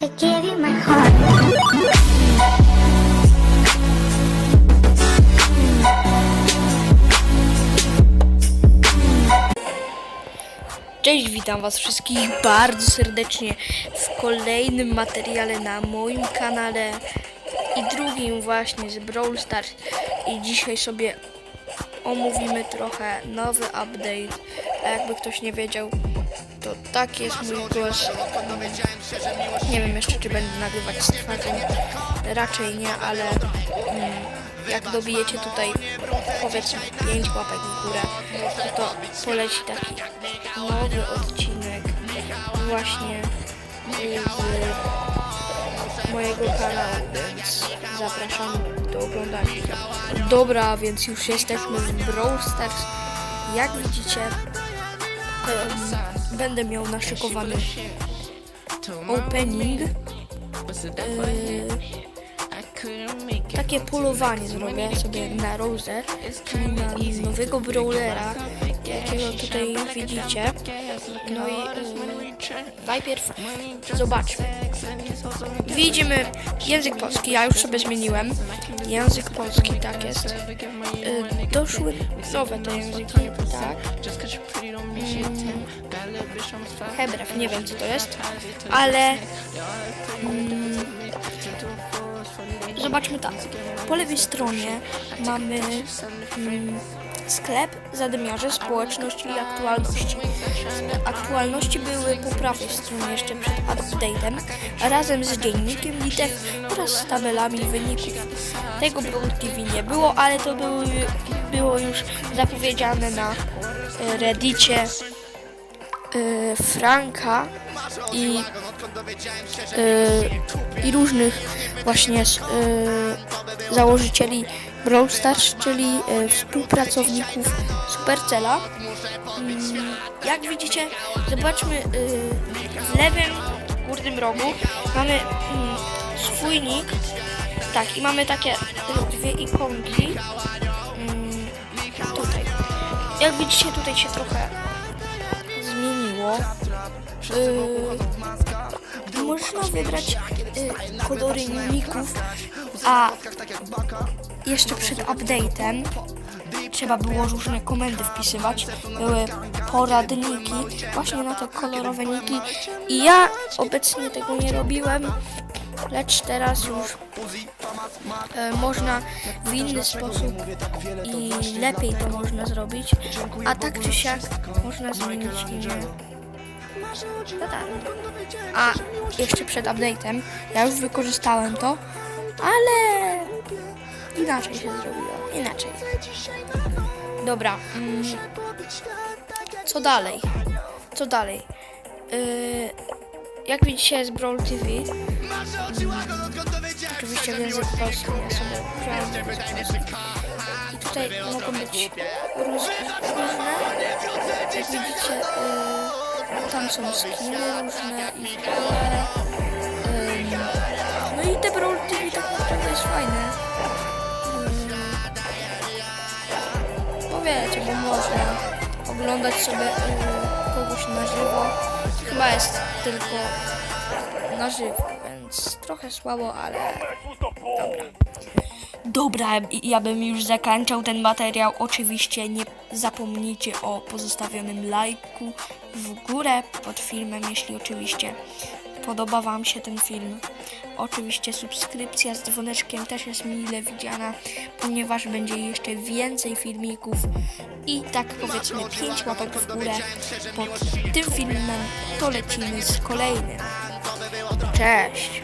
My. Cześć, witam Was wszystkich bardzo serdecznie w kolejnym materiale na moim kanale i drugim właśnie z Brawl Stars. I dzisiaj sobie omówimy trochę nowy update. A jakby ktoś nie wiedział, to tak jest mój głos. Nie wiem jeszcze, czy będę nagrywać z twarzą. Raczej nie, ale mm, jak dobijecie tutaj powiedzmy 5 łapek w górę, to poleci taki nowy odcinek właśnie z mojego kanału, więc zapraszam do oglądania. Dobra, więc już jesteśmy w Brawl Stars. Jak widzicie, em, będę miał naszykowany opening. E, takie polowanie zrobię sobie na Rose, czyli na nowego brawlera, jakiego tutaj widzicie. No i e, najpierw zobaczmy. Widzimy język polski, ja już sobie zmieniłem. Język polski, tak jest. E, doszły nowe te języki, tak. Mm, Hebrew, nie wiem co to jest, ale mm, Zobaczmy tak. Po lewej stronie mamy mm, sklep, zadymiarze, społeczność i aktualności. Aktualności były po prawej stronie jeszcze przed update'em, razem z dziennikiem litew oraz z tabelami wyników. Tego Brawl TV nie było, ale to było, było już zapowiedziane na e, reddicie e, Franka i, e, i różnych właśnie założycieli Brawl Stars, czyli e, współpracowników Supercella. Mm, Jak widzicie, zobaczmy e, w lewym górnym rogu mamy mm, swój nick. Tak, i mamy takie e, dwie ikonki. Mm, Tutaj. Jak widzicie, tutaj się trochę zmieniło. Yy, można wybrać kolory ników, a jeszcze przed update'em trzeba było różne komendy wpisywać. Były poradniki właśnie na te kolorowe niki i ja obecnie tego nie robiłem, lecz teraz już e, można w inny sposób i lepiej to można zrobić, a tak czy siak można zmienić imię. No tak. A jeszcze przed update'em ja już wykorzystałem to, ale inaczej się zrobiło. Inaczej. Dobra. Mm, co dalej? Co dalej? Yy, jak widzicie jest Brawl TV. Oczywiście w języku polskim ja sobie. I tutaj mogą być róż, różne. Jak widzicie, yy, tam są skiny różne i. Ym, no i te Brawl TV tak naprawdę jest fajne. Wiecie, bo można oglądać sobie yy, kogoś na żywo. Chyba jest tylko na żywo, więc trochę słabo, ale dobra. Dobra, ja bym już zakończył ten materiał. Oczywiście nie zapomnijcie o pozostawionym lajku w górę pod filmem, jeśli oczywiście podoba Wam się ten film. Oczywiście subskrypcja z dzwoneczkiem też jest mile widziana, ponieważ będzie jeszcze więcej filmików i tak powiedzmy 5 łapek w górę pod tym filmem to lecimy z kolejnym. Cześć!